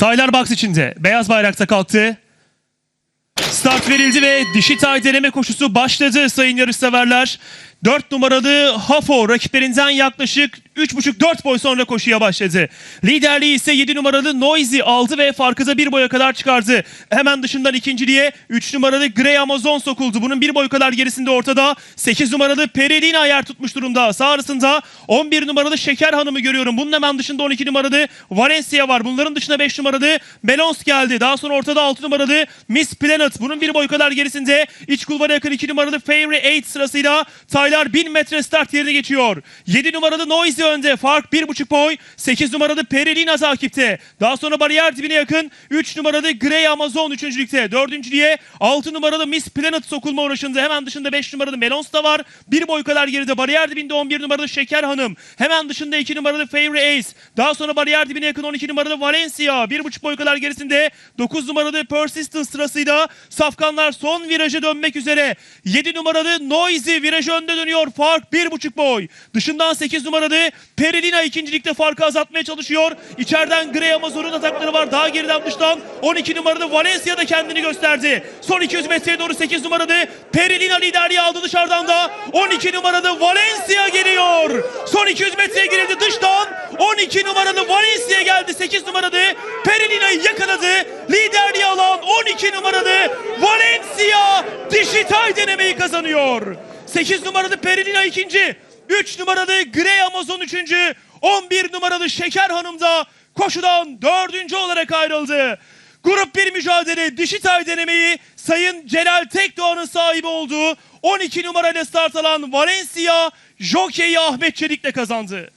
Taylar box içinde. Beyaz bayrakta kalktı. Start verildi ve dişi tay deneme koşusu başladı sayın yarışseverler. 4 numaralı Hafo rakiplerinden yaklaşık 3,5-4 boy sonra koşuya başladı. Liderliği ise 7 numaralı Noisy aldı ve farkı da 1 boya kadar çıkardı. Hemen dışından ikinciliğe 3 numaralı Grey Amazon sokuldu. Bunun 1 boy kadar gerisinde ortada 8 numaralı Peredina yer tutmuş durumda. Sağ arasında 11 numaralı Şeker Hanım'ı görüyorum. Bunun hemen dışında 12 numaralı Valencia var. Bunların dışında 5 numaralı Melons geldi. Daha sonra ortada 6 numaralı Miss Planet. Bunun 1 boy kadar gerisinde iç kulvara yakın 2 numaralı Fairy 8 sırasıyla Taylar 1000 metre start yerine geçiyor. 7 numaralı Noisy önde. Fark 1,5 boy. 8 numaralı Perilina takipte. Daha sonra bariyer dibine yakın 3 numaralı Grey Amazon 3. ligde. 4. liğe 6 numaralı Miss Planet sokulma uğraşında. Hemen dışında 5 numaralı Melons da var. 1 boy kadar geride. Bariyer dibinde 11 numaralı Şeker Hanım. Hemen dışında 2 numaralı Fairy Ace. Daha sonra bariyer dibine yakın 12 numaralı Valencia. 1,5 boy kadar gerisinde 9 numaralı Persistence sırasıyla Safkanlar son viraja dönmek üzere. 7 numaralı Noisy virajı önde dönüyor. Fark 1,5 boy. Dışından 8 numaralı Perilina ikincilikte farkı azaltmaya çalışıyor. İçeriden Grey Amazon'un atakları var. Daha geriden dıştan 12 numaralı Valencia da kendini gösterdi. Son 200 metreye doğru 8 numaralı Perilina liderliği aldı dışarıdan da 12 numaralı Valencia geliyor. Son 200 metreye girildi dıştan 12 numaralı Valencia geldi. 8 numaralı Perilina'yı yakaladı. Liderliği alan 12 numaralı dijital denemeyi kazanıyor. 8 numaralı Perilina ikinci. 3 numaralı Grey Amazon üçüncü. 11 numaralı Şeker Hanım da koşudan dördüncü olarak ayrıldı. Grup bir mücadele dişi tay denemeyi Sayın Celal Tekdoğan'ın sahibi olduğu 12 numarayla start alan Valencia Jockey'i Ahmet Çelik'le kazandı.